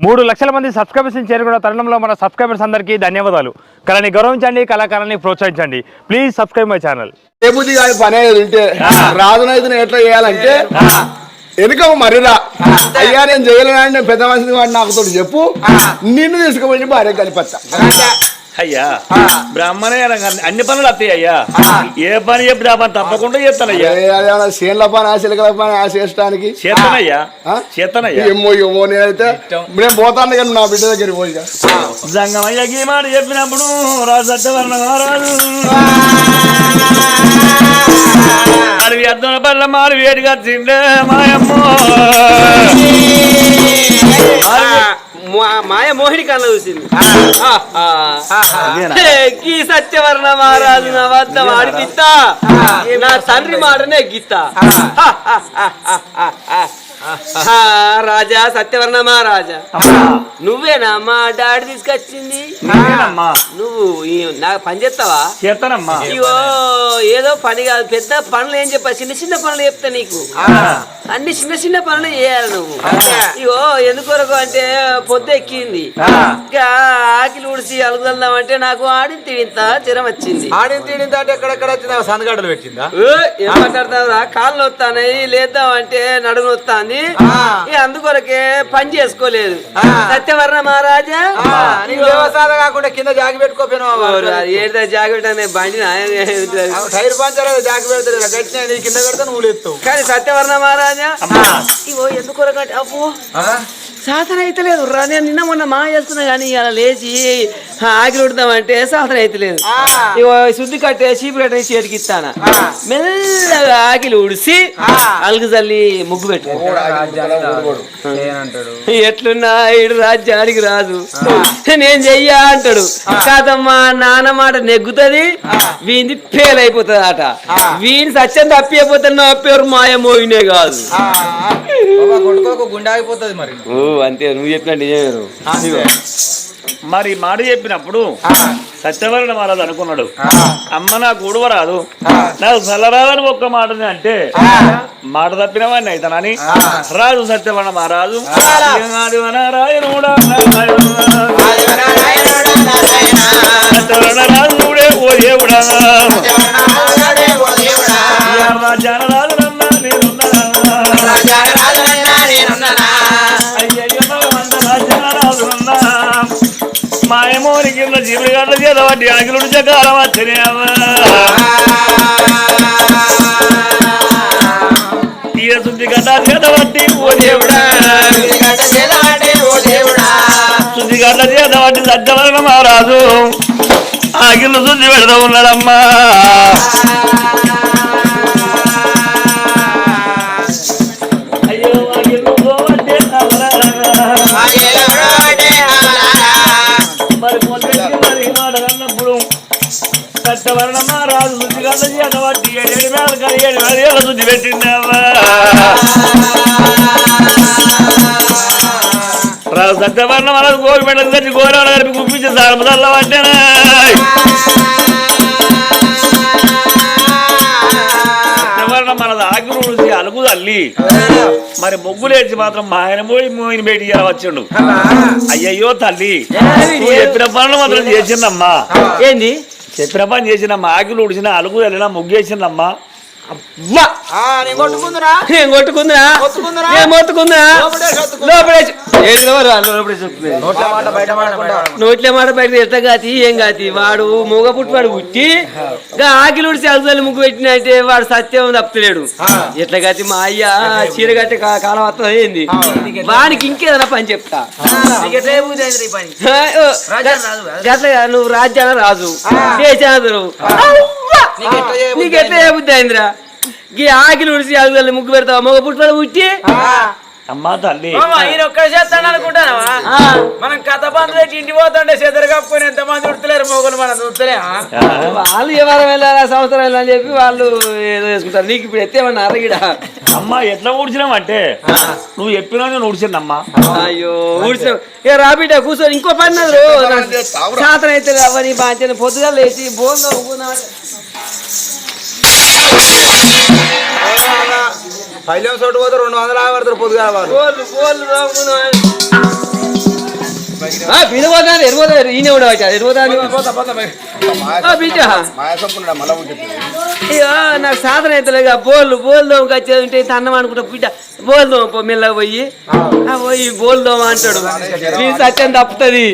మూడు లక్షల మంది సబ్స్క్రైబర్స్ చేరుకున్న తరుణంలో మన సబ్స్క్రైబర్స్ అందరికీ ధన్యవాదాలు. కళని గౌరవించండి కళాకారాన్ని ప్రోత్సహించండి. ప్లీజ్ సబ్స్క్రైబ్ మై ఛానల్ ఏ బుద్ధి కాదు పని ఉంటే ఎట్లా చేయాలంటే వెనుక మరిరా అయ్యా నేను చేయలేనంటే పెద్ద మనిషిని వాడు నాకు తోటి చెప్పు. నిన్ను తీసుకుపోయి భార్య కలిపత్తా అయ్యా బ్రాహ్మణ అన్ని పనులు వస్తాయి అయ్యా. ఏ పని చెప్పి ఆ పని తప్పకుండా చేస్తానయ్యా సీన్ల పని ఆ చిలకల పని ఆ చేసడానికి చేస్తానయ్యా ఆ? చేస్తానయ్యా. ఏమో ఏమో నేనైతే నేను పోతాను కానీ నా బిడ్డ దగ్గరికి పోయి జంగమయ్య ఈ మాట చెప్పినప్పుడు రాజు సత్యవర్ణ రాజు అడవి అద్దం పల్ల మారు వేడిగా తిండే మాయమ్మో. మాయ మోహిని కళ్ళ చూసింది. గీ సత్యవర్ణ మహారాజు నా వద్ద ఆడిపిస్తా నా తండ్రి మాటనే గీత రాజా సత్యవర్ణ మహారాజా. నువ్వేనా మా డాడీ తీసుకొచ్చింది. నువ్వు ఈ నాకు పని చేస్తావా? చేస్తానమ్మా. ఇగో ఏదో పని కాదు పెద్ద పనులు ఏం చెప్పా చిన్న చిన్న పనులు చెప్తా నీకు. అన్ని చిన్న చిన్న పనులు చేయాలి నువ్వు. ఇగో ఎందుకొరకు అంటే పొద్దు ఎక్కింది ఇంకా ఆకిలి ఉడిసి అలుగుదాం అంటే నాకు ఆడిన తిడింత జ్వరం వచ్చింది. ఆడిన తీడిన దాటి ఎక్కడెక్కడ వచ్చిందా? సన్నగడ్డలు పెట్టిందా? ఏ, కాళ్ళు వస్తాయి లేద్దాం అంటే నడుము వస్తాంది ఇక అందుకొరకే పని చేసుకోలేదు. సత్యవర్ణ మహారాజా వ్యవసాయం కాకుండా కింద జాగి పెట్టుకోపోయినావా ఏడు జాగ్రత్త అనే బండి టైర్ పంచర్ జాగి పెడతాడు గట్టిన కింద పెడితే నువ్వు లేస్తావు కానీ సత్యవర్ణ మహారాజా ఇగో ఎందుకొరకంటే అబ్బో. సాధన అయితే లేదు. రా నేను నిన్న మొన్న మా చేస్తున్నా కానీ ఇలా లేచి ఆకిలి ఉడతామంటే సాధన అయితే లేదు. ఇగో శుద్ధి కట్టే చీపు కట్టే చేతికి ఇస్తాను. మెల్లగా ఆకిలి ఉడిసి అలుగు చల్లి ముగ్గు పెట్టు ఎట్లున్నా ఈడు రాజ్యానికి రాదు. నేను చెయ్యా అంటాడు. కాదమ్మా నాన్న మాట నెగ్గుతుంది. వీంది ఫెయిల్ అయిపోతుంది అట వీని సత్యం తప్పిపోతే నా పేరు మాయమోయినే కాదు. కొట్టుకోక గుండె ఆగిపోతుంది మరి. ఓ అంతే నువ్వు చెప్పిన నిజమే మరి మాట చెప్పినప్పుడు సత్యవర్ణ మహారాజు అనుకున్నాడు. అమ్మ నాకు ఉడవరాదు నాకు చల్లరాదని ఒక్క మాటని అంటే మాట తప్పిన వాడిని అయితానని రాజు సత్యవర్ణ మహారాజు. నారాయణుడా సత్యవర్ణ రాజు ఓ దేవుడా. రాజ్యాన మాయమోని కింద జీవుడి గంట చేత వాటి అగిలుడు చకాలం వచ్చినావా తీర శుద్ధి గంట చేత వట్టి ఓ దేవుడా. శుద్ధి గడ్డ చేత వట్టి సత్యవరణ మహారాజు. ఆకిలు శుద్ధి పెడతా ఉన్నాడమ్మా. సత్యవర్ణ మహారాజు శుద్ధి గంట చేత వట్టి ఏడు వేల కానీ ఏడు వేల ఏళ్ళ శుద్ధి పెట్టిండావా? రాజు సత్యవర్ణ మహారాజు గోరు పెట్టదు కట్టి గోరాడు కలిపి గుప్పించి మనది ఆకులు ఉడిసి అలుగు తల్లి. మరి ముగ్గులేసి మాత్రం మా ఆయన పోయి మోయిన బయటికి ఎలా వచ్చిండు అయ్యయ్యో తల్లి చెప్పిన పనులు మాత్రం చేసిందమ్మా ఏంది? చెప్పినమ్మా పని చేసినమ్మా ఆకులు ఉడిసిన అలుగు వెళ్ళినా ముగ్గేసిందమ్మా నోట్ల మాట బయట ఎట్లా కాతి ఏం కాతి వాడు మూగ పుట్టివాడు పుట్టి గా ఆకిలి ఉడిసి అలుగుదల ముగ్గు పెట్టినట్టే వాడు సత్యం తప్పుతలేడు. ఎట్లా కాతి మా అయ్య చీర కట్టి కాలం వస్తా ఏంది వానికి ఇంకేదైనా పని చెప్తా. కాదు, నువ్వు రాజ్యాన రాజు. దేశాన నీకు ఎట్లా చేయబుద్ధి అయిందిరా? గీ ఆకిలి ఉడిసి అలుగుదల ముగ్గు పెడతావా? మూగ పుట్టివాడు పుట్టి? అమ్మా తల్లి. ఈయన ఒక్కడ చేస్తాను అనుకుంటానవా? ఆ, మనం కథ బంధు పెట్టి ఇంటి పోతుంటే చెదరు కప్పుకొని ఎంత మంది ఉడతలేరు మొగలు మనం చూస్తలే వాళ్ళు ఏ వారం వెళ్ళారా సంవత్సరం వెళ్ళాలని చెప్పి వాళ్ళు ఏదో చేసుకుంటారు. నీకు ఇప్పుడు ఎత్తేమన్నా అరగిడా అమ్మా ఎట్లా ఊడ్చినావంటే? నువ్వు చెప్పినా నేను ఊడ్చిందమ్మా అయ్యో ఊడ్చిన ఏ రాబిడ్డ కూర్చొని ఇంకో పని. సాయంత్రం అయితే అవని బాగా పొద్దుగా లేచి బోన్లో పైలం చోటు పోతే రెండు వందల యాభై పడతారు పొద్దుగా వాళ్ళు వినబోతాను ఎరుబోతాను ఈయన కూడా అయ్యో నాకు సాధన అవుతలేగా బోళ్ళు బోల్ దోమకి వచ్చేది ఉంటే అన్నం అనుకుంటా బిడ్డ బోల్ దోమ పో మెల్లగా పోయి. ఆ పోయి బోల్ దోమ అంటాడు. నీ సత్యం తప్పుతుంది.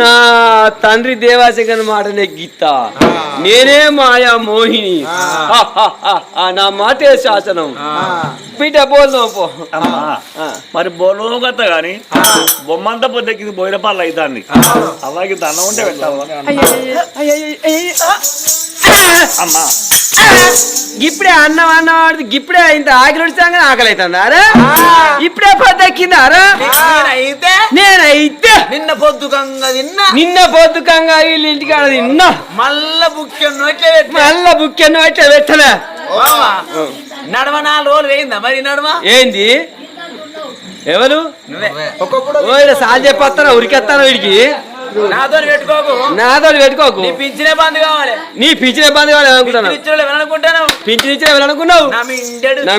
నా తండ్రి దేవాశంకర్ మాట నెగ్గిత్తా నేనే మాయా మోహిని. నా మాటే శాసనం. బిడ్డ బోల్ దోమ పో. మరి బోలు కత్త గాని బొమ్మంతా పొద్దెక్కి బోయిన పాలు అవుతాంది అవ్వకి దండం ఉంటే. అమ్మా. ఇప్పుడే అన్నం అన్నం ఆడితే ఇప్పుడే ఇంత ఆకలి వచ్చాక ఆకలి అవుతుందారా ఇప్పుడే పొద్దెక్కిందారా అయితే నేనైతే నిన్న పొద్దుకంగా తిన్నా. నిన్న పొద్దుకంగా వీళ్ళ ఇంటికాడ తిన్నా. మళ్ళా బుక్కెన్ నోట్లే మళ్ళా బుక్కెన్ను అట్లా పెట్టలే? నడమ నాలుగు రోజులు వేయిందా మరి నడమ ఏంది? ఎవరు? ఓ సాల్ చెప్పొస్తారా? ఉరికెత్తాను వీడికి? నాతో పెట్టుకోకు. నాతో పెట్టుకోకు. నీ పింఛనే బంద్ కావాలి. నీ పిచ్చిన ఇబ్బంది కాదు అనుకుంటున్నావు. పింఛన్ ఇచ్చిన వెళ్ళనుకున్నావు నా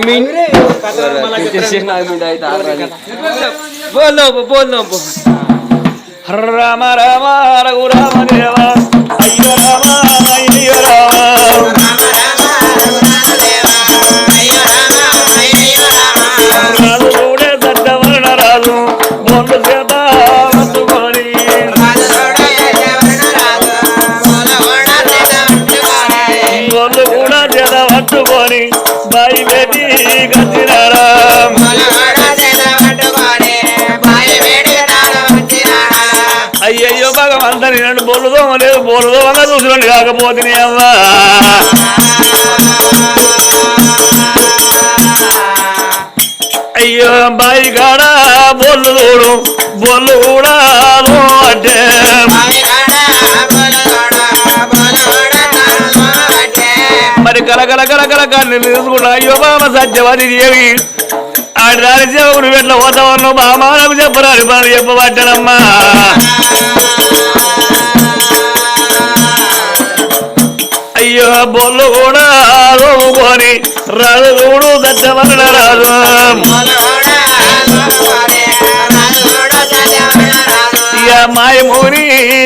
రామ రామ రఘు రామ దేవ. అయ్యో రామ. భగవంత నేను లేదు బొల్లుదో వల్ల చూసినండి కాకపోతే అవ్వా అయ్యో బాయి కాడ బొల్లు చూడు బొల్లు కూడా అంటే. మరి కలకల కలకల కన్ను తీసుకున్నా అయ్యో బామ సత్యవాది దేవి ఆడి రాని సేవకుడు వెట్ల పోతావన్ను బామా నాకు చెప్పరాని పని చెప్పబట్టనమ్మా బొల్లు కూడా రోముకొని రాజు చూడు సత్యవరణ రాజు ఇక మాయమూని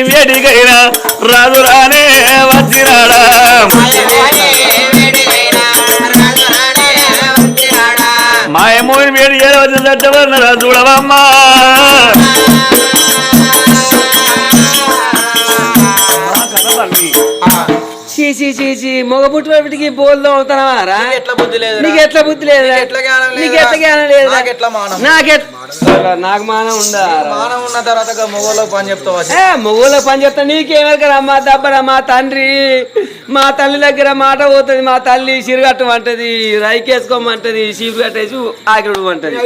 వేడికైన రాజు రానే వచ్చినాడా? మాయమూని వేడి ఏదో వచ్చి సత్యవరణ రాజు చూడవమ్మా. చీ చీ చీ. మగ పుట్టినప్పటికి బోల్దాం అవుతానవా రా? ఎట్లా బుద్ధి లేదు నీకు ఎట్లా బుద్ధి లేదు ఎట్లా జ్ఞానం లేదు నీకు ఎట్లా జ్ఞానం లేదు నాకు ఎట్లా మానం? నాకెట్ నాకు మానం ఉందా? మానం ఉన్న తర్వాత మొగోళ్ళకి పని చెప్తావా? ఏ మొగోళ్ళ పని చెప్తా నీకేమెరకరా మా దబ్బరా మా తండ్రి. మా తల్లి దగ్గర మాట పోతుంది మా తల్లి సిరుగట్టమంటది రైకేసుకోమంటది చీపు కట్టేసి ఆకిడు అంటది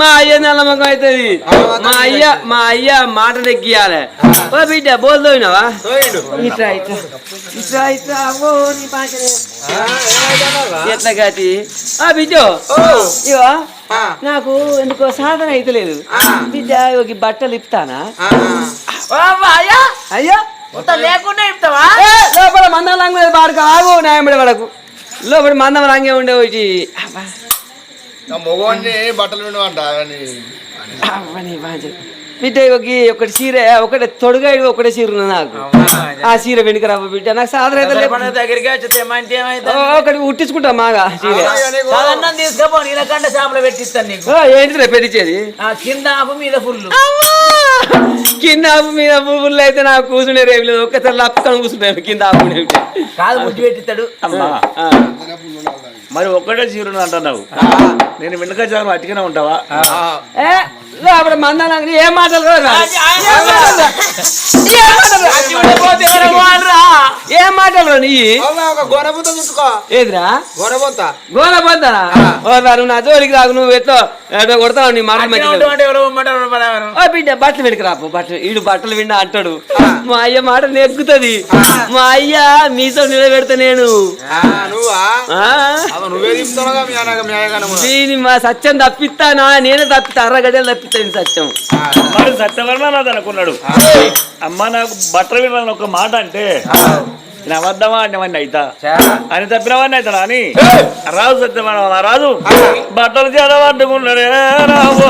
మా అయ్య నల్లమ్మకం అవుతుంది మా అయ్య మా అయ్య మాట నెగ్గియాలి. ఓ బిడ్డ ఓ నీ పాకనే. ఎట్లా గతి? ఆ బిడ్డో. ఇవా నాకు ఎందుకో సాధన అయితలేదు బిడ్డ ఒక బట్టలు ఇప్తానా? అయ్యా. లేకుండా చెప్తావా ఏ, లోపల మందం రంగు పాడుకు. ఆగు న్యాయపడి పడకు లోపల మందం రంగే ఉండే ఒకటి అబ్బా, మగవాడిని బట్టలు బాజ. బిడ్డ ఒక ఒకటి చీర ఒకటి తొడుగా ఒకటే చీర ఉన్నది నాకు ఆ చీర వెనుక రవ్వ బిడ్డ నాకు సాధన అయితే లేదు. పండుగ దగ్గరికి ఒకటి ఉట్టించుకుంటా మాగా చీర. తీసుకపో నీలకండ పెట్టిస్తాను నీకు. ఏంటి రే పెట్టించేది ఆ కింద ఆపు మీద ఫుల్ కింద ఆపు మీద పువ్వులు అయితే నాకు కూర్చునే రేపు లేదు. ఒక్కసారి లప్పుకొని కూర్చుంటాను కింద ఆపు కాదు ముద్దు పెట్టిస్తాడు. అమ్మా మరి ఒక్కటే చీరును అంటున్నావు. నేను వెనుక చాలా అట్టిగానే ఉంటావా? ఏ లోపల మందం రంగు ఏం మాటలు. ఏం మాటలు రా? ఏం మాటలు రా? ఏం మాటలు రా నీ చుట్టుకో ఏదిరా ఓ నా జోలికి రాకు నువ్వు ఎట్లా ఎట్లా కొడతావు నీ మాట ఓ బిడ్డ బట్టలు వెనక రాపు బట్టలు. ఈడు బట్టలు విన్నా అంటాడు. మా అయ్య మాట నెగ్గుతుంది మా అయ్య మీతో నిలబెడతా నేను. దీని మా సత్యం తప్పిస్తానా? నేనే తప్పిస్తా. అర్రగడ్డలు తప్పిస్తాను సత్యం. సత్యవర్మ నాది అనుకున్నాడు. అమ్మ నాకు బట్టలు వినాలని ఒక మాట అంటే నేను అబద్ధమా అన్నవాడిని అయితా. అని తప్పినవాడిని అవుతాడా అని? రాజు సత్యమైన రాజు. బట్టలు చేరబట్టుకున్నాడే రావు.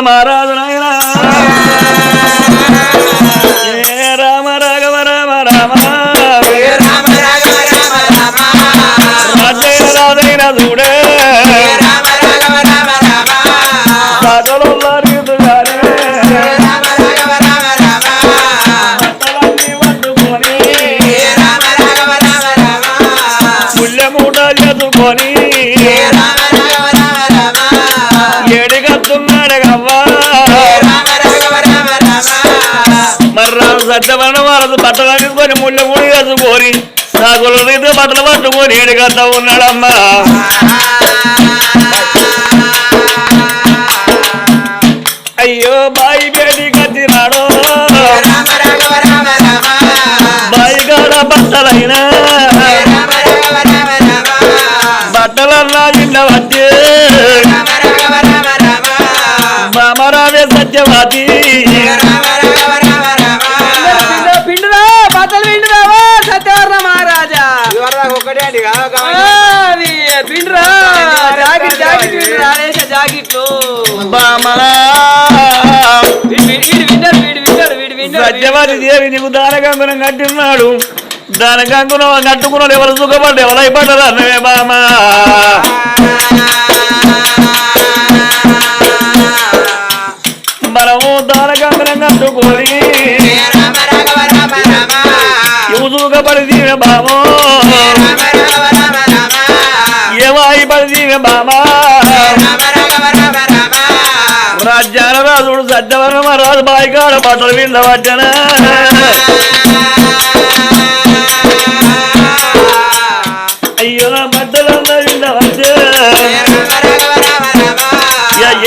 మహారాజు నాయనా. రామ రాఘవ రామ రామ. సత్యమన్న వాళ్ళది బట్టలు తీసుకొని ముళ్ళ మూడు చేసుకొని సకలు రీతి బట్టలు పట్టుకొని ఏడిగత్తా ఉన్నాడమ్మా. అయ్యో బాయి బేడి కట్టినాడు. బాయి కాడ బట్టలైనా సత్యవాది దేవి నీకు దానకంకునం కట్టిన్నాడు. దానకంకునం కట్టుకున్నాడు ఎవరు సుఖపడ్డు ఎవరు అయిపడ్డారు అన్నవే బామా. మనము దానకంకునం కట్టుకొని ఇవి సుఖపడి దీవె బామో. సత్యవరమ రాజు బాయికాడ బట్టలు వింద పట్టనా అయ్యో నా వింద పట్టే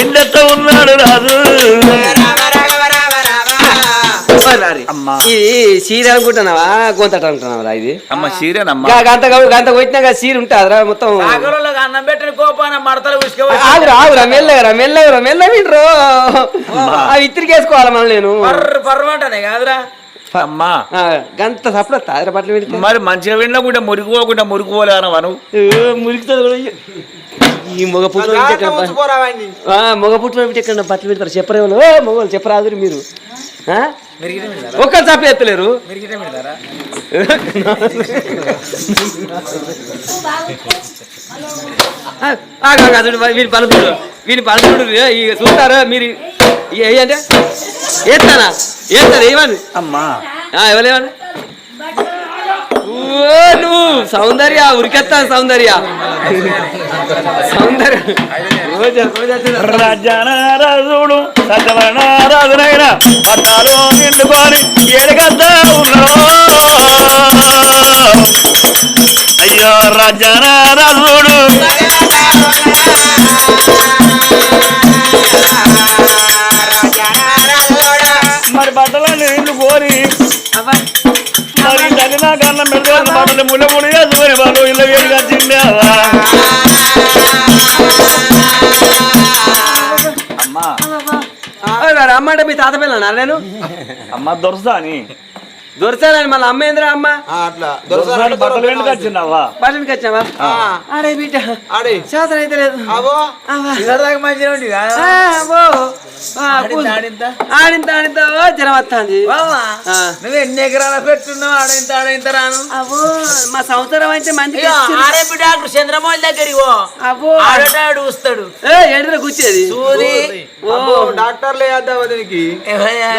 ఎండెత్త ఉన్నాడు రాజు. అమ్మా. ఈ సీర అనుకుంటున్నావా? గొంతట అనుకుంటున్నావా ఇది? అమ్మ సీరేనమ్మా. గా- గంత గంత కొట్టినా సీర ఉంటుందిరా మొత్తం. అన్నం మడతలు ఉసుక ఆగురా ఆగురా మెల్లగరా మెల్లగరా మెల్ల వింటారు అవి ఇత్తిరికేసుకోవాలి మళ్ళీ నేను. కాదురా. అమ్మా. గంత సప్పుడు బట్టలు పెడితే మరి మంచిగా వినకుండా మురికితుంది కూడా ఈ మగ పుట్టిన ఆ, మగ పుట్టిన ఎక్కడ బట్టలు పెడతారు చెప్పరే వాళ్ళు మగవాళ్ళు చెప్పరాదురు మీరు. ఆ? ఒక్క చప్ప ఎత్తలేరు. వీని పలుకుడు వీని పలుకుడు చూస్తారా? మీరు అంటే ఏస్తానా? ఏస్తాను ఏమని? అమ్మా. ఎవరేమని ఓ నువ్వు సౌందర్య ఉరికెత్తా సౌందర్య. సౌందర్య. రోజా రోజా రాజ్యాన రాజుడు సత్యవరణ రాజునైనా పట్టాలు నిండుకొని ఏడగద్దా ఉన్నాడు. అయ్యో రాజ్యాన రాజుడు మరి బట్టలన్నీ నిండుకొని మరి తగిన కన్నం పెట్టుకొని బట్టలు ముళ్ళ పిల్లనా నేను? అమ్మ దొరసా అని దొరసానని మళ్ళీ అమ్మ ఏందిరా అమ్మ? అట్లా. దొరసాని బట్టలు ఎందుకు వచ్చిందవ్వా బట్టలకి వచ్చావా ఆడే బిడ్డ. ఆడే. శాతం అయితే లేదు. అవో అవ్వా. ఇలాదాకా మంచిగా ఉంది ఆ, అబ్బో. ఆ, ఆడింత, ఆడింత? ఆడింత ఆడింత ఓ, జ్వరం వస్తుంది. బావా, ఆ. నువ్వు ఎన్ని ఎకరాల పెట్టున్నావు? ఆడింత ఆడింత రాను? మా సంవత్సరం అయితే డాక్టర్ చంద్రమౌళి దగ్గరికి ఆడటాడు ఎండులో కూర్చేది? సూది. ఓ. డాక్టర్లే వేద్దాం దీనికి ఏమయ్యా?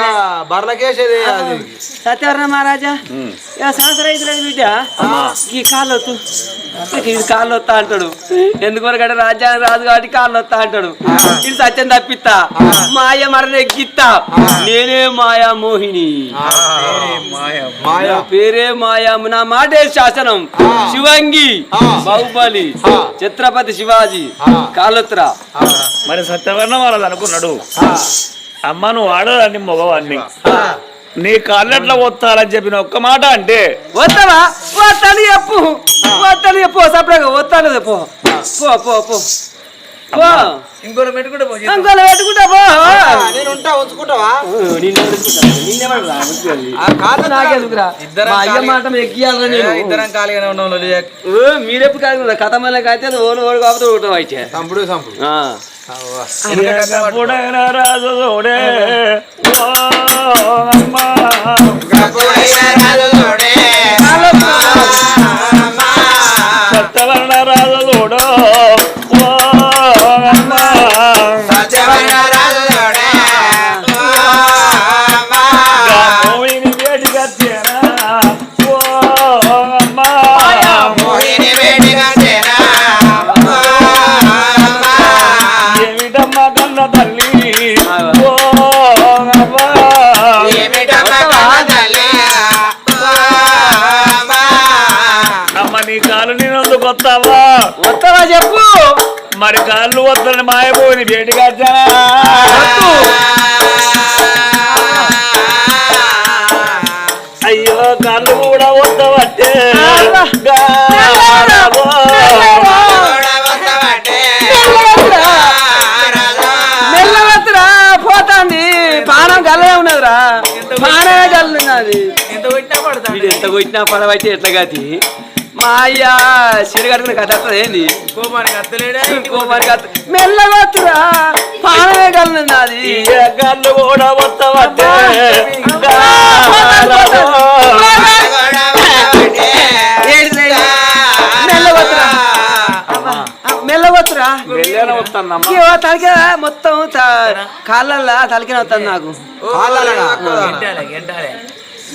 బర్లకేసేది సత్యవర్ణ మహారాజా సంవత్సరం బిడ్డ? ఈ కాళ్ళు వత్తు ఇది కాళ్ళు వస్తా అంటాడు. ఎందుకొరకంటే రాజ్యానికి రాజు కాబట్టి కాళ్ళు వస్తా అంటాడు? ఇది సత్యం తప్పిస్తా. మాయ మరణ ఎక్కిత్తా నేనే మాయా మోహిని. పేరే మాయా. నా మాటే శాసనం. శివంగి. బాహుబలి. ఛత్రపతి శివాజీ. కాళ్ళొత్తురా. మరి సత్యవర్ణ వాళ్ళది అనుకున్నాడు. అమ్మ నువ్వు ఆడదాన్ని మగవాడిని నీ కాళ్ళెట్లా వస్తారని చెప్పిన ఒక్క మాట అంటే? వస్తావా? వస్తాను చెప్పు. వస్తాను చెప్పు. సపరేగా వస్తాను చెప్పు. పో పో పో. ఇంకోటి పెట్టుకుంటే పో అంకోలు పెట్టుకుంటా పో. నేను ఉంటా ఉంచుకుంటావా? అయ్య మాట ఎక్కియాలరా నేను? ఇద్దరం ఖాళీగానే ఉన్నాం ఓ, మీరెప్పుడు కాదు కథ మళ్ళీ అయితే ఓడి ఓడి కాకపోతే ఒకటో అయితే. సంపుడు సంపుడు రాజు చూడే ఓ అమ్మా. వస్తావా? వస్తావా చెప్పు. మరి కాళ్ళు వద్దని మాయపోయి బయటికి వచ్చానా అయ్యో కాళ్ళు కూడా వద్దవట్టే. గారాబో. మెల్లవద్దురా పోతాంది. పానం గల్లే ఉన్నదిరా. పానమే గల్లున్నది. ఎంత కొట్టినా పడతాడు. వీడు ఎంత కొట్టినా పడబట్టి ఎట్లా గతి? మా అయ్య సిరిగట్టుకుని కథ వస్తుంది ఏంది? కోపానికి అత్తలేడా కోపానికి అత్త- మెల్లగొత్తురా పానమే కాళ్ళు కూడా. మెల్లగొత్తురా వస్తానమ్మా. ఇగో తలకే మొత్తం త- కాళ్ళల్లో తలకిన వస్తుంది నాకు.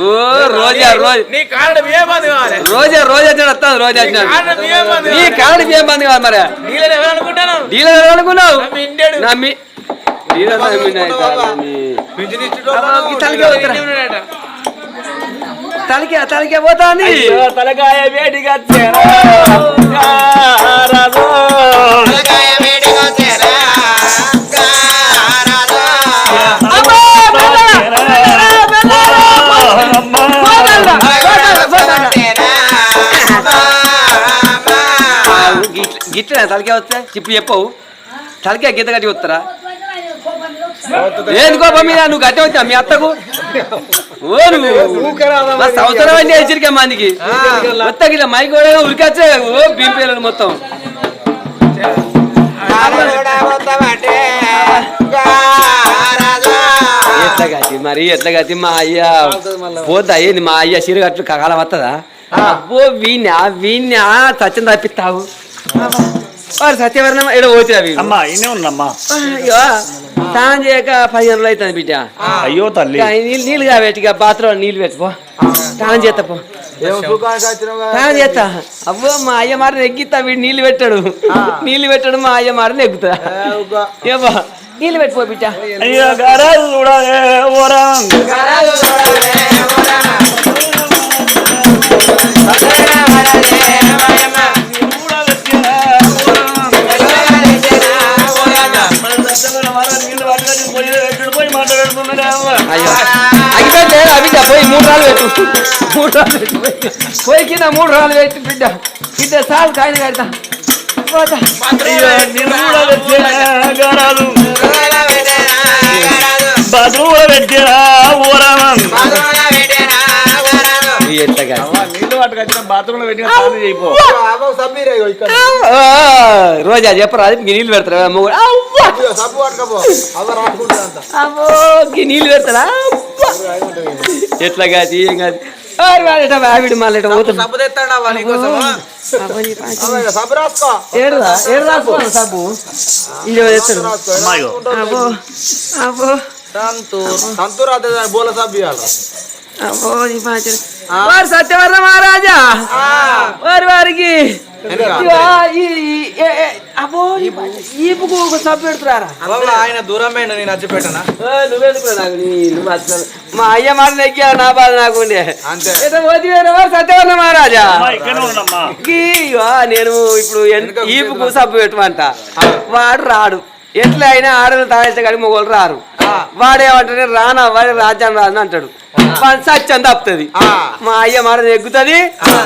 ఓ రోజా రోజు. నీ కారణం కావాలి? రోజా రోజు వస్తాను రోజు కారణం నీ కాడి బియ్యం బంది కాదు మరి? ఎవరు డీలర్ ఎవరు అనుకున్నావు నమ్మి డీలర్ ఈ తలకే. తలకే పోతాంది. తలకాయ వేడిగా చేరా గారాబో. గిట్ల- తలకే వస్తే? చెప్పు చెప్పవు తలకే గీత కట్టి వస్తారా? ఏంది కోపం మీద? నువ్వు గట్టి వచ్చా మీ అత్తకు? ఓ నువ్వు. సంవత్సరం అంటే హెచ్చరిక మందికి మొత్తం గిట్ల మైకి కూడా ఉరికొచ్చే ఓ బీపీలను మొత్తం. ఎట్లా మరి ఎట్లా గతి మా అయ్య? పోద్దా ఏంది మా అయ్య చీర కట్టు కాలం వస్తుందా అబ్బో వీణ్యా వీణ్యా సత్యం తప్పిస్తావు. వారు సత్యవర్ణం ఎడ పోతురా వీడు. అమ్మా ఇన్నే ఉందమ్మా అయ్యో స్నానం చేయక పదిహేను రోజులు అవుతుంది బిడ్డ. అయ్యో తల్లి. నీళ్ళు నీళ్ళు బాత్రూమ్ నీళ్ళు పెట్టుకో స్నానం చేస్తా పో. స్నానం చేస్తా అబ్బో మా అయ్య మారి నెగ్గిస్తా వీడు నీళ్ళు పెట్టాడు. నీళ్ళు పెట్టాడు మా అయ్య మారి నెగ్గుతా. ఏమో. నీళ్ళు పెట్టుకో బిడ్డ అయ్యో గారాలు కూడా ఓరా లేదా బిడ్డ పోయి మూడు రాళ్ళు పెట్టు పోయి. పోయి కింద మూడు రాళ్ళు పెట్టు బిడ్డ బిడ్డ సాలు కాయలు కడతా పోతా. బాత్రూమ్ పెట్టినా ఊరమం ఈ ఎట్లా కాదు. నీళ్ళు పట్టుకొచ్చిన బాత్రూమ్లో పెట్టిన స్నానం చేయిపో ఆ, రోజా చెప్పరా అది నీళ్ళు పెడతారా? అవ్వా! నీళ్ళు పెడతారా? అబ్బా! ఎట్లా కాదు ఏం కాదు. మళ్ళీ పోతుంది. సబ్బు తెస్తాడా ఏడు రాసుకో సబ్బు తెస్తాడు అబ్బో బోల అబ్బో నీ పాచి. వారు సత్యవర్ణ మహారాజా? వారి వారికి ఇదిగో, ఈ ఈ- ఏ- ఏ- అబ్బో. ఈపుకు ఒక సబ్బు పెడుతురారా ఆయన దూరం పోయిండు నేను నచ్చిపెట్టనా నువ్వెందుకు నాకు నీ- నువ్వు అసలు మా అయ్య మాట నెగ్గా నా బాధ నాకుండే అంతే. సత్యవర్ణ మహారాజా. నేను ఇప్పుడు ఈపుకు సబ్బు పెట్టమంట. వాడు రాడు. ఎట్లా అయినా ఆడలు తాగేస్తే కానీ మొగోళ్ళు రారు. వాడు ఏమంటాడు రానా వాడి రాజ్యాన్ని రాను అంటాడు. వాడు సత్యం తప్పుతుంది. మా అయ్య మాట నెగ్గుతుంది.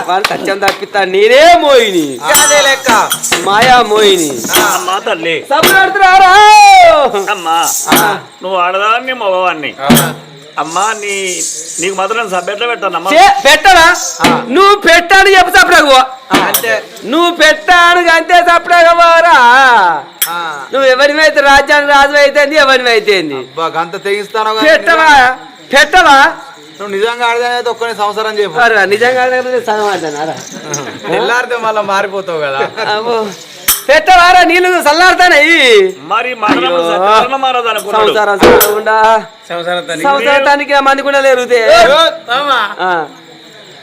వాడు సత్యం తప్పిస్తాడు నేనే మోయిని. లెక్క. మాయా మోయిని. అమ్మా తల్లి. అమ్మా నువ్వు ఆడదాన్ని మగవాడిని. అమ్మా నీ నీకు మాత్రం సభ్యత పెట్టానమ్మా పెట్టరా నువ్వు పెట్టాడు చెప్పు సపడకు అంతే. నువ్వు పెట్టాడు అంతే సపడగా పోరా. నువ్వు ఎవరిమైతే రాజ్యానికి రాజు అయితేంది ఎవరిమైతేంది గంత తెగిస్తాను పెట్టవా? పెట్టవా? నువ్వు నిజంగా ఆడదాని ఒక్కని సంవత్సరం చెప్పు అరే, నిజంగా అడగకపోతే సగం తెల్లారితే మళ్ళీ మారిపోతావు కదా. అబ్బో. పెట్టవారా నీళ్ళు చల్లారుతాయి మరి సంవత్సరం సంవత్సరానికి మంది కూడా లేరుతే.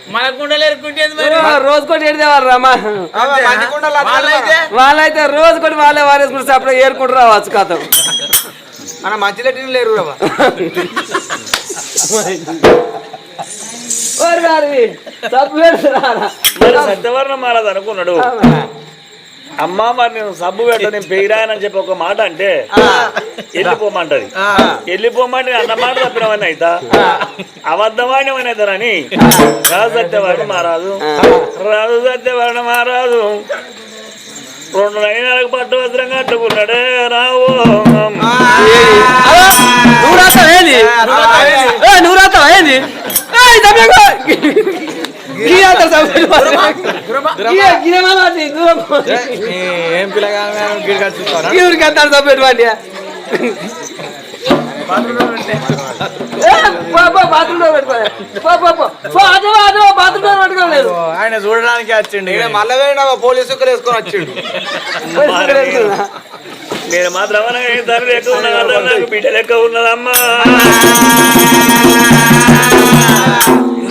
మన కుండలు ఎరుకుంటేది ఓ, రోజు కొట్టి ఎడిదేవారు రామా? వాళ్ళైతే? వాళ్ళైతే రోజు కొట్టి వాళ్ళే వారేసుకుంటే అప్పుడు ఏరుకుంటూ రావచ్చు కథ మన లెట్టిన లేరు రా ఓరి గారి తప్పు పెడుతున్నారా? మరి సత్యవరణ మహారాజు అనుకున్నాడు. అమ్మా మరి నేను సబ్బు పెట్ట నేను పెయిరానని చెప్పి ఒక మాట అంటే వెళ్ళిపోమంటది. వెళ్ళిపోమంటే అన్న మాట తప్పినవన్నీ అయితా? అబద్ధమాన్యమని అవుతారని రాజు సత్యవరణ మహారాజు రాజు సత్యవరణ మహారాజు రెండు నైనాలకు పట్టు వస్త్రం కట్టుకున్నాడే రావు. నువ్వు రాస్తావా ఏంది? ఏ, నువ్వు ఏం పిల్లగా సభ్యుడు. ఆయన చూడడానికి వచ్చిండు మళ్ళీ పోలీసు వేసుకొని వచ్చిండు నేను మాత్రం తల్లి లెక్క ఉన్నదా నాకు బిడ్డ లెక్క ఉన్నదమ్మా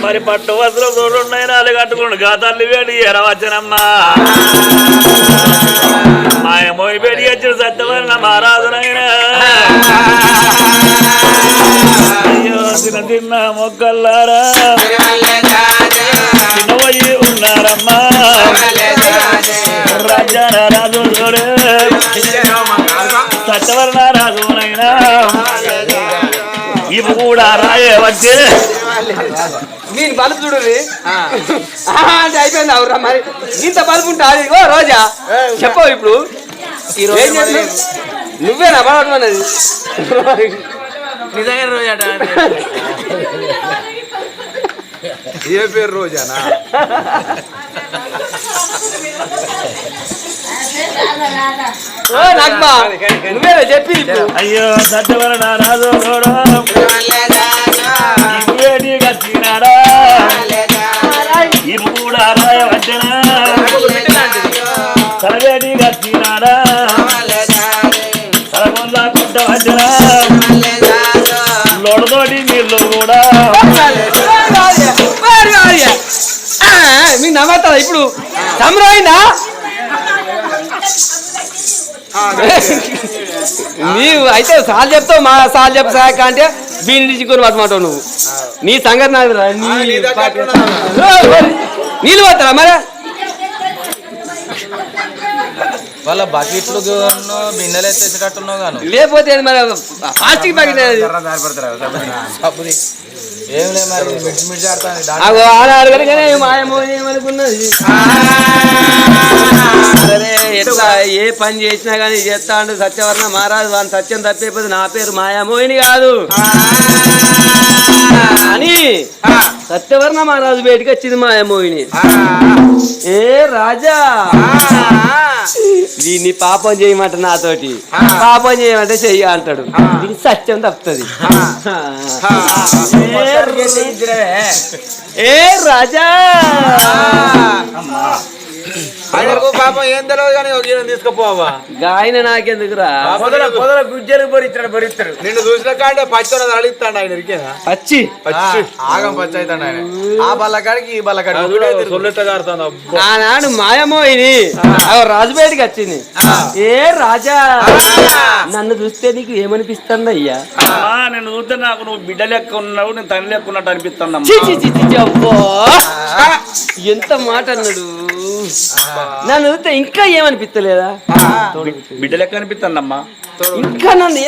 మరి పట్టు వస్త్రం తోడు అది నాలుగు కట్టుకోండి గా తల్లి వేడి ఎరవచ్చనమ్మా మాయమోయి వేడి వచ్చిన సత్యవరణ మహారాజునైనా అయ్యో తిన తిన్న మొక్కల్లారా చిన్నవయ్యి ఉన్నారమ్మా. రాజారా రాజు చూడే సత్యవర్ణ ఇవి కూడా రాయే వచ్చే. నేను బల్బు చూడండి అంటే అయిపోయింది అవురా మరి. ఇంత బల్బు ఉంటా అది ఓ రోజా. చెప్పవు ఇప్పుడు? ఏం చేస్తున్నావు? నువ్వేనా బాగున్నది నిజంగా రోజు ఏ పేరు రోజానా? నువ్వేనా చెప్పి అయ్యో సత్యవర్ణ రాజు కచ్చినాడా ఇవి కూడా రాయ వచ్చనా తలవేటి కచ్చినాడా తలగొంద కుట్ట వచ్చనా లోడతోటి నీళ్ళు కూడా మీకు నమ్మవుతుందా ఇప్పుడు సమరైందా నీవు అయితే సాల్ చెప్తావు మా సాల్ చెప్ప సాక అంటే బీని తీసుకొని పట్టమంటావు నువ్వు. నీ సంగతి నాకు నీళ్ళు పడతారా మరి? వాళ్ళ బకెట్లు బిన్నెలు ఎత్తేసేటట్టున్నావు గాను. లేకపోతే ఏంది మరి? ప్లాస్టిక్ ప్యాకెట్ ఏం పని చేసినా కానీ చేస్తా అంటే సత్యవర్ణ మహారాజు వాని సత్యం తప్పైపోతే నా పేరు మాయామోహిని కాదు. అని. సత్యవర్ణ మహారాజు బయటికి వచ్చింది మాయామోహిని ఏ రాజా? దీన్ని పాపం చేయమంట నాతోటి. పాపం చేయమంటే చెయ్యి అంటాడు. దీనికి సత్యం తప్పుతుంది. ఏ రాజా? ఆయనకు పాపం ఏం తెలియదు కానీ ఒక ఈయన తీసుకుపోవా గాయన నాకెందుకురా? పొదల పొదల గుజ్జలు నిన్ను చూసిన ఆయన ఇరికేదా వచ్చి ఆగం పచ్చి అవుతాడు ఆయన. ఆ బల్లకాడికి ఈ బల్లకాడికి సొల్లెత్తగారుతుంది ఆనాడు మాయమోహిని ఆ రాజుబేటికి వచ్చింది. ఏ రాజా? నన్ను చూస్తే నీకు ఏమనిపిస్తుంది అయ్యా? నేను చూస్తే నాకు నువ్వు బిడ్డ లెక్క ఉన్నావు నేను తల్లి లెక్క ఉన్నట్టు అనిపిస్తుందమ్మా చి, చి, చి, చి, చి, అబ్బో. ఎంత మాట అన్నాడు. నన్ను ఇంకా ఏమనిపిస్తలేదా? బిడ్డ లెక్క అనిపిస్తుందమ్మా. ఇంకా నన్ను